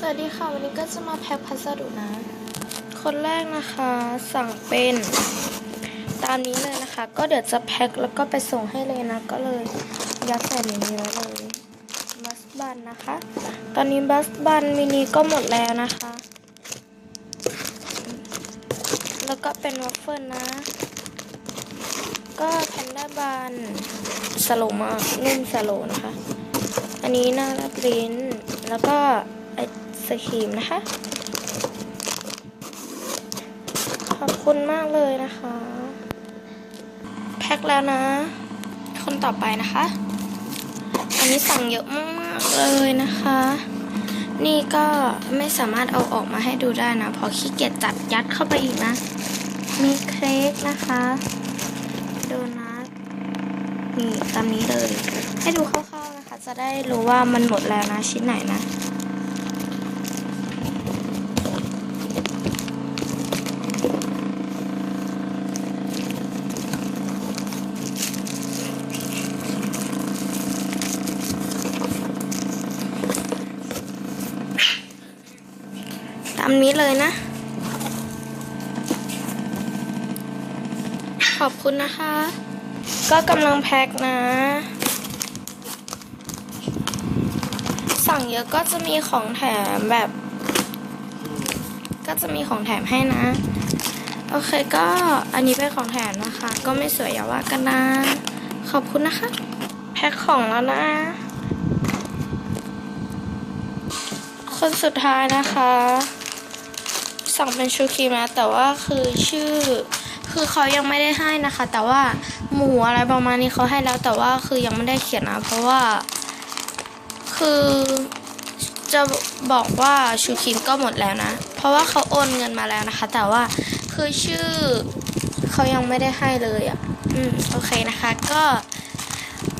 สวัสดีค่ะ วันนี้ก็จะมาแพ็คพัสดุนะ คนแรกนะคะสั่งเป็นตามนี้เลยนะคะ ก็เดี๋ยวจะแพ็คแล้วก็ไปส่งให้เลยนะ ก็เลยยัดใส่ในนี้ไว้เลยบัสบันนะคะ ตอนนี้บัสบันมินิก็หมดแล้วนะคะ แล้วก็เป็นวอฟเฟิลนะ ก็แพนด้าบันสโลมากนุ่มสโลนะคะ อันนี้น้ารับลิ้นแล้วก็ ไอศครีมนะคะ ขอบคุณมากเลยนะคะ แพ็คแล้วนะ คนต่อไปนะคะ อันนี้สั่งเยอะมากเลยนะคะ นี่ก็ไม่สามารถเอาออกมาให้ดูได้นะเพราะขี้เกียจจัดยัดเข้าไปอีกนะ มีเค้กนะคะโดนัทนี่ตามนี้เลย ให้ดูคร่าวๆนะคะ จะได้รู้ว่ามันหมดแล้วนะชิ้นไหนนะ ตามนี้เลยนะ ขอบคุณนะคะ ก็กำลังแพ็คนะ สั่งเยอะก็จะมีของแถมแบบ ก็จะมีของแถมให้นะ โอเคก็อันนี้เป็นของแถมนะคะ ก็ไม่สวยอย่าว่ากันนะ ขอบคุณนะคะ แพ็คของแล้วนะคนสุดท้ายนะคะ สั่งเป็นชูครีมนะแต่ว่าคือชื่อ คือเขายังไม่ได้ให้นะคะ แต่ว่าหมูอะไรประมาณนี้เขาให้แล้ว แต่ว่าคือยังไม่ได้เขียนนะ เพราะว่า คือจะบอกว่าชูครีมก็หมดแล้วนะ เพราะว่าเขาโอนเงินมาแล้วนะคะ แต่ว่าคือชื่อเขายังไม่ได้ให้เลยอะ่ะ อืมโอเคนะคะ ก็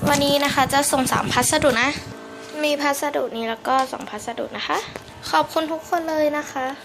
วันนี้นะคะจะส่งสามพัสดุนะ มีพัสดุนี้แล้วก็สองพัสดุนะคะ ขอบคุณทุกคนเลยนะคะ